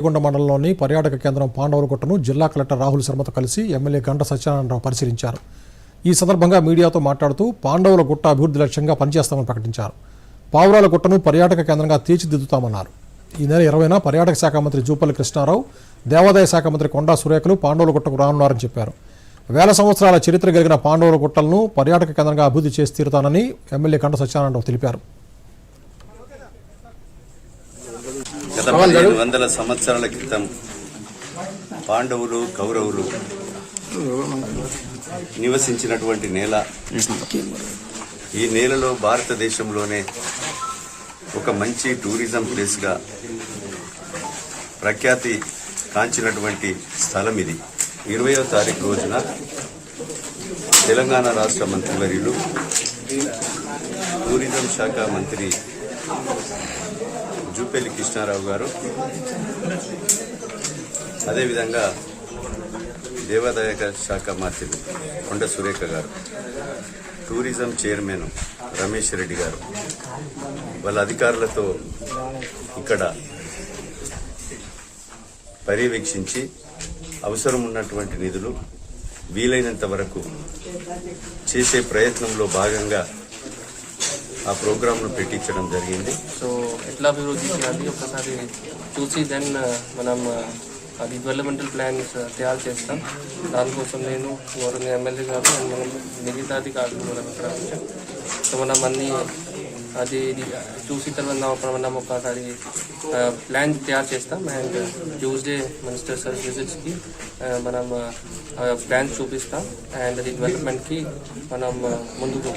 రేగొండ మండలంలోని పర్యాటక కేంద్రం పాండవులగుట్టను జిల్లా కలెక్టర్ రాహుల్ శర్మతో కలిసి ఎమ్మెల్యే గంట సత్యనారాయణరావు పరిశీలించారు. ఈ సందర్భంగా మీడియాతో మాట్లాడుతూ పాండవుల గుట్ట అభివృద్ధి లక్ష్యంగా పనిచేస్తామని ప్రకటించారు. పావురాల గుట్టను పర్యాటక కేంద్రంగా తీర్చిదిద్దుతామన్నారు. ఈ నెల ఇరవైన పర్యాటక శాఖ మంత్రి జూపల్లి కృష్ణారావు దేవాదాయ శాఖ మంత్రి కొండా సురేఖలు పాండవుల గుట్టకు రానున్నారని చెప్పారు. వేల సంవత్సరాల చరిత్ర కలిగిన పాండవుల గుట్టలను పర్యాటక కేంద్రంగా అభివృద్ధి చేసి తీరుతానని ఎమ్మెల్యే గంట సత్యనారాయణరావు తెలిపారు. గత పదిహేను వందల సంవత్సరాల క్రితం పాండవులు కౌరవులు నివసించినటువంటి నేల. ఈ నేలలో భారతదేశంలోనే ఒక మంచి టూరిజం ప్లేస్గా ప్రఖ్యాతి కాంచినటువంటి స్థలం ఇది. ఇరవయో తారీఖు రోజున తెలంగాణ రాష్ట్ర మంత్రివర్యులు టూరిజం శాఖ మంత్రి జూపల్లి కృష్ణారావు గారు. అదేవిధంగా దేవాదాయ శాఖ మంత్రులు కొండ సురేఖ గారు టూరిజం చైర్మన్ రమేష్ రెడ్డి గారు. వాళ్ళ అధికారులతో ఇక్కడ పర్యవేక్షించి అవసరం ఉన్నటువంటి నిధులు వీలైనంత వరకు చేసే ప్రయత్నంలో భాగంగా ఆ ప్రోగ్రాంను పెట్టించడం జరిగింది. సో ఎట్లా అభివృద్ధి చేయాలి? ఒకసారి చూసి దెన్ మనం అది డెవలప్మెంటల్ ప్లాన్స్ తయారు చేస్తాం. దానికోసం నేను గౌరవ ఎమ్మెల్యే గారు and మనం మిగతా అధికారులు మనం ఇక్కడ వచ్చాం సో మనం అన్ని అది ఇది చూసి తర్వాత మనం ఒకసారి ప్లాన్ తయారు చేస్తాం. అండ్ ట్యూస్డే మినిస్టర్ సార్ విజిట్స్కి మనం ప్లాన్ చూపిస్తాం. అండ్ అది డెవలప్మెంట్కి మనం ముందుకు